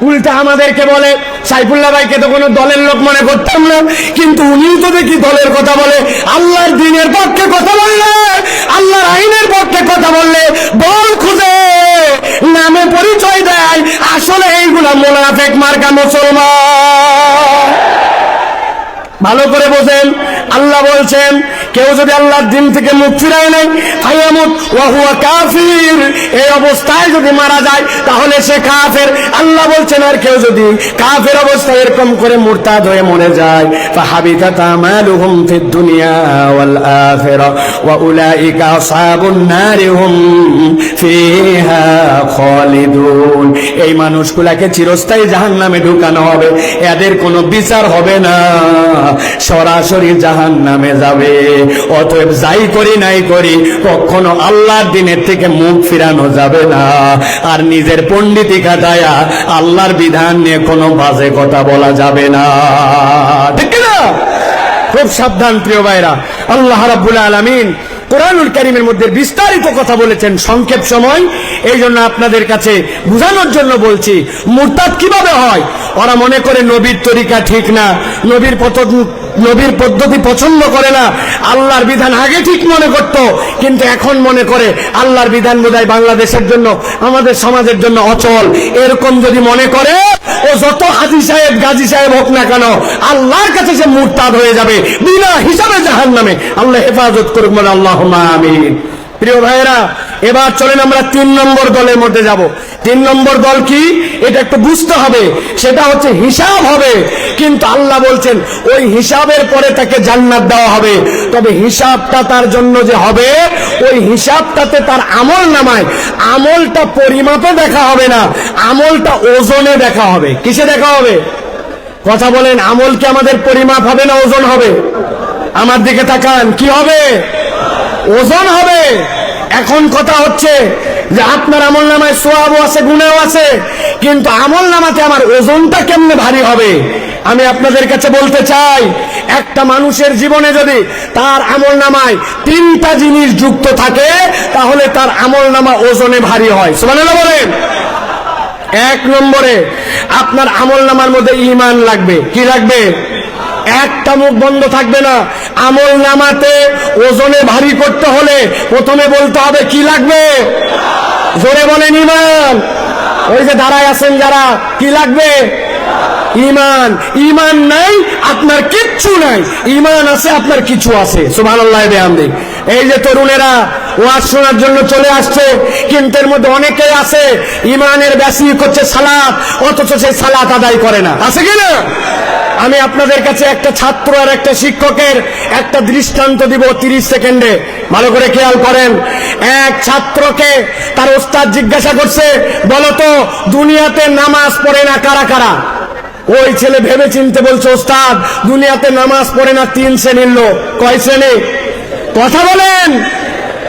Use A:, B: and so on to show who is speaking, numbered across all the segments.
A: উল্টা আমাদেরকে বলে, সাইফুল্লাহ ভাইকে তো কোনো দলের লোক মনে করতাম না। কিন্তু উনি তো দেখি দলের কথা বলে, আল্লাহর দিনের পক্ষে কথা বললে, আল্লাহর আইনের পক্ষে কথা বললে দল খুঁজে, নামে পরিচয় দেয়, আসলে এইগুলা মোনাফেক মার্কা মুসলমান। ভালো করে বোঝেন। আল্লাহ বলছেন, কেউ যদি আল্লাহর দিন থেকে মুখ ফিরায় নেয়, ফায়ামুত ওয়াহুয়া কাফির। এই অবস্থায় যদি মারা যায়, তাহলে সে কাফের। আল্লাহ বলছেন, আর কেউ যদি কাফের অবস্থায় এরকম করে মুরতাদ হয়ে মরে যায় ফাহাবিতাত আমালুহুম ফিদ দুনিয়া ওয়াল আখিরা, ওয়া উলাইকা আসহাবুন নারি ফিহা খালিদুন। এই মানুষগুলাকে চিরস্থায়ী জাহান্নামে ঢুকানো হবে, এদের কোনো বিচার হবে না। সরাসরি জাহান নামে যাবে। অতএব যাই করি নাই করি, কখনো আল্লাহর দিনের থেকে মুখ ফিরানো যাবে না। আর নিজের পণ্ডিতি কাটায়া আল্লাহর বিধান নিয়ে কোনো বাজে কথা বলা যাবে না। ঠিক না খুব সাবধান প্রিয় ভাইরা। আল্লাহ রাব্বুল আলামিন কোরআনুল কারিমের মধ্যে বিস্তারিত কথা বলেছেন সংক্ষেপ সময়। এই জন্য আপনাদের কাছে বোঝানোর জন্য বলছি, মুরতাদ কীভাবে হয়? ওরা মনে করে নবীর তরিকা ঠিক না, নবীর পথ নবীর পদ্ধতি পছন্দ করে না, আল্লাহর বিধান আগে ঠিক মনে করত, কিন্তু এখন মনে করে আল্লাহর বিধান বোধহয় বাংলাদেশের জন্য, আমাদের সমাজের জন্য অচল। এরকম যদি মনে করে যত হাজি সাহেব, গাজী সাহেব হোক না কেন, আল্লাহর কাছে সে মুরতাদ হয়ে যাবে, বিনা হিসাবে জাহান নামে আল্লাহ হেফাজত করুক মানে আল্লাহ আমিন। প্রিয় ভাইয়েরা, এবার চলেন আমরা তিন নম্বর দলের মধ্যে যাব। তিন নম্বর দল কি? এটা একটু বুঝতে হবে। সেটা হচ্ছে হিসাব হবে। কিন্তু আল্লাহ বলছেন, ওই হিসাবের পরে তাকে জান্নাত দেওয়া হবে। তবে হিসাবটা তার জন্য যে হবে, ওই হিসাবটাতে তার আমল নামায়। আমলটা পরিমাপে দেখা হবে না। আমলটা ওজনে দেখা হবে। কিসে দেখা হবে? কথা বলেন, আমল কি আমাদের পরিমাপ হবে না ওজন হবে? আমার দিকে তাকান, কি হবে? ওজন হবে। এখন কথা হচ্ছে যে আপনার আমল নামায় সোয়াবও আছে, গুণেও আছে, কিন্তু আমল নামাতে আমার ওজনটা কেমনে ভারী হবে? আমি আপনাদের কাছে বলতে চাই, একটা মানুষের জীবনে যদি তার আমল নামায় তিনটা জিনিস যুক্ত থাকে, তাহলে তার আমল নামা ওজনে ভারী হয়। সুবহানাল্লাহ বলেন। এক নম্বরে, আপনার আমল নামার মধ্যে ইমান লাগবে। কি লাগবে? একটা মুখ বন্ধ থাকবে না। আমল নামাতে ওজনে ভারী করতে হলে প্রথমে বলতে হবে, কি লাগবে? জোরে বলেন ইমান ওই যে দাঁড়ায় আছেন যারা, কি লাগবে? ইমান ইমান নাই, আপনার কিচ্ছু নাই। ইমান আছে, আপনার কিছু আছে। সুবহানাল্লাহ বিহামদিক এই যে তরুণেরা ওয়াজ শোনার জন্য চলে আসছে, কিন্তু এর মধ্যে অনেকেই আছে ইমানের বেশি করছে সালাত, অথচ সেই সালাত আদায় করে না। আছে কি না? আমি আপনাদের কাছে একটা ছাত্র আর একটা শিক্ষকের একটা দৃষ্টান্ত দিব তিরিশ সেকেন্ডে। ভালো করে খেয়াল করেন। এক ছাত্রকে তার ওস্তাদ জিজ্ঞাসা করছে বলতো দুনিয়াতে নামাজ পড়ে না কারা কারা? ওই ছেলে ভেবে চিনতে বলছে, ওস্তাদ, দুনিয়াতে নামাজ পড়ে না তিন শ্রেণির লোক। কয় শ্রেণি? কথা বলেন!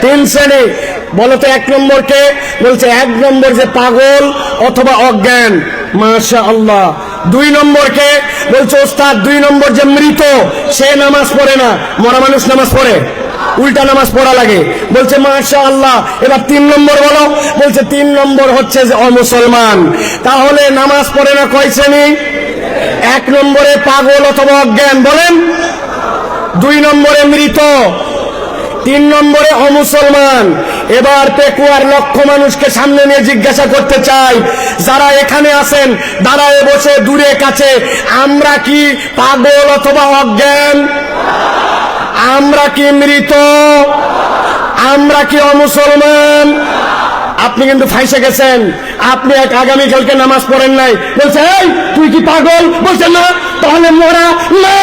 A: তিন শ্রেণি। বলতো এক নম্বরকে? বলছে, এক নম্বর যে পাগল অথবা অজ্ঞান। মাশা আল্লাহ দুই নম্বরকে বলছে, ওস্তাদ, দুই নম্বর যে মৃত, সে নামাজ পড়ে না। মরা মানুষ নামাজ পড়ে? উল্টা নামাজ পড়া লাগে। বলছে মাশা আল্লাহ এবার তিন নম্বর বলো। বলছে, তিন নম্বর হচ্ছে যে অমুসলমান। তাহলে নামাজ পড়ে না কয় শ্রেণি? এক নম্বরে পাগল অথবা অজ্ঞান, বলেন। দুই নম্বরে মৃত তিন নম্বরে অমুসলমান এবার পেকুয়ার লক্ষ মানুষকে সামনে নিয়ে জিজ্ঞাসা করতে চাই, যারা এখানে আছেন দাঁড়ায় বসে, দূরে, কাছে, আমরা কি পাগল অথবা অজ্ঞান? আমরা কি মৃত? আমরা কি অমুসলমান? আপনি কিন্তু ফাইসে গেছেন, আপনি এক আগামীকালকে নামাজ পড়েন নাই, বলছে তুই কি পাগল? বলছে, না, তাহলে মরা, না,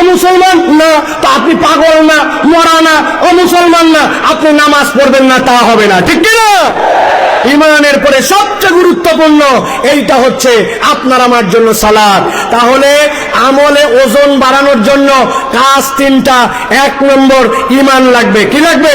A: অমুসলমান, না আপনি পাগল না, মরা না, ও মুসলমান না, আপনি নামাজ পড়বেন না, তা হবে না। ঠিক কিনা? ইমানের পরে সবচেয়ে গুরুত্বপূর্ণ এইটা হচ্ছে আপনার আমার জন্য সালাদ। তাহলে আমলে ওজন বাড়ানোর জন্য কাজ তিনটা। এক নম্বর, ইমান লাগবে। কি লাগবে?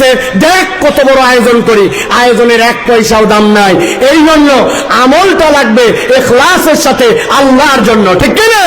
A: দেখ কত বড় আয়োজন করি, আয়োজনের এক পয়সাও দাম নাই। এই জন্য আমলটা লাগবে এখলাসের সাথে আল্লাহর জন্য, ঠিক কিনা?